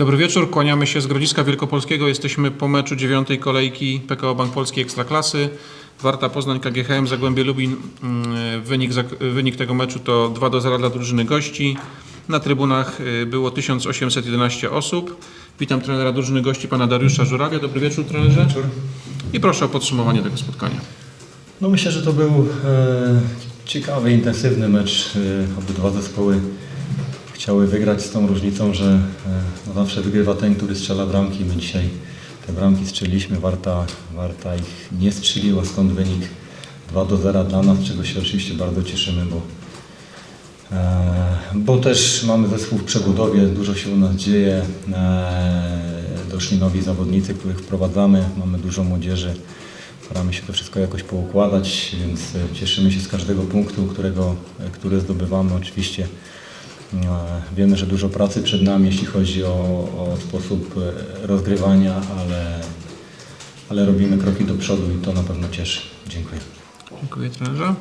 Dobry wieczór, kłaniamy się z Grodziska Wielkopolskiego. Jesteśmy po meczu dziewiątej kolejki PKO Bank Polski Ekstraklasy. Warta Poznań KGHM Zagłębie Lubin. Mm, Wynik, wynik tego meczu to 2 do 0 dla drużyny gości. Na trybunach y, było 1811 osób. Witam trenera drużyny gości pana Dariusza Żurawia. Dobry wieczór trenerze. I proszę o podsumowanie tego spotkania. No myślę, że to był e, ciekawy, intensywny mecz. E, obydwa zespoły chciały wygrać z tą różnicą, że e, no zawsze wygrywa ten, który strzela bramki. My dzisiaj te bramki strzeliliśmy, Warta, Warta ich nie strzeliła, stąd wynik 2 do 0 dla nas, czego się oczywiście bardzo cieszymy, bo, e, bo też mamy zespół w przebudowie, dużo się u nas dzieje. E, doszli nowi zawodnicy, których wprowadzamy, mamy dużo młodzieży. Staramy się to wszystko jakoś poukładać, więc cieszymy się z każdego punktu, którego, który zdobywamy. Oczywiście wiemy, że dużo pracy przed nami, jeśli chodzi o, o sposób e, rozgrywania, ale, ale robimy kroki do przodu i to na pewno cieszy. Dziękuję. Dziękuję trenerze.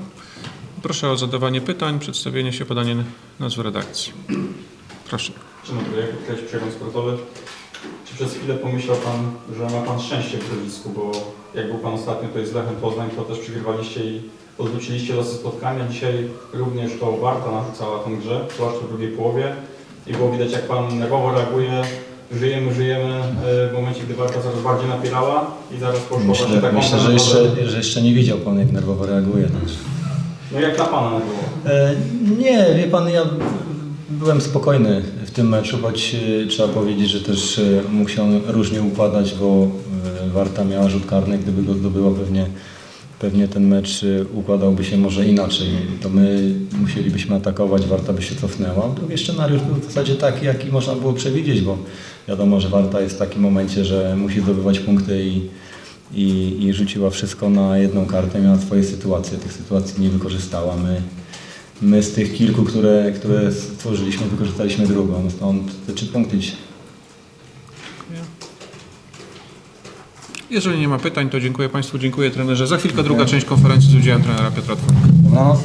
Proszę o zadawanie pytań, przedstawienie się, podanie nazwy redakcji. Proszę. Czy mogę podkreślić przegląd sportowy? Czy przez chwilę pomyślał Pan, że ma Pan szczęście w Grodzisku, bo jak był Pan ostatnio tutaj z Lechem Poznań, to też przegrywaliście i odwróciliście losy spotkania. Dzisiaj również to Warta narzucała tą grę, zwłaszcza w drugiej połowie i było widać jak Pan nerwowo reaguje. Żyjemy, żyjemy e, w momencie, gdy Warta coraz bardziej napierała i zaraz poszło właśnie Myślę, taką myślę że, jeszcze, że jeszcze nie widział Pan, jak nerwowo reaguje. No jak dla Pana było? E, Nie, wie pan, ja byłem spokojny w tym meczu, choć e, trzeba powiedzieć, że też e, mógł się on różnie układać, bo Warta miała rzut karny, gdyby go zdobyła pewnie, pewnie ten mecz e, układałby się może inaczej. To my musielibyśmy atakować, Warta by się cofnęła. Drugi scenariusz był w zasadzie taki, jaki można było przewidzieć, bo wiadomo, że Warta jest w takim momencie, że musi zdobywać punkty i i, i rzuciła wszystko na jedną kartę, miała swoje sytuacje, tych sytuacji nie wykorzystała. My, my z tych kilku, które, które stworzyliśmy, wykorzystaliśmy drugą, stąd te trzy punkty dzisiaj. Jeżeli nie ma pytań, to dziękuję Państwu, dziękuję trenerze. Za chwilkę druga część konferencji z udziałem trenera Piotra Twonka. No,